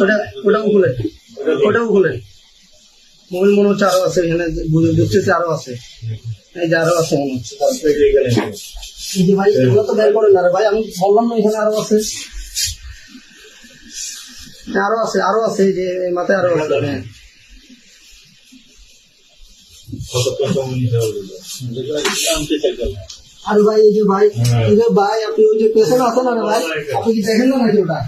ওটা ওটাও খুলেন মনে হচ্ছে আরও আছে, এখানে বুঝতেছি আরও আছে। এই যে আরও আছে মনে হচ্ছে। ভাই তো বের করেন না ভাই, আমি বললাম না এখানে আরও আছে। আরও আছে আরও আছে, এই যে মাথায় আরও আছে হ্যাঁ। আরে ভাই, এই যে ভাই যে ভাই, আপনি ওই যে পেছনে আছেন না ভাই, আপনি কি দেখেন না নাকি ওটা?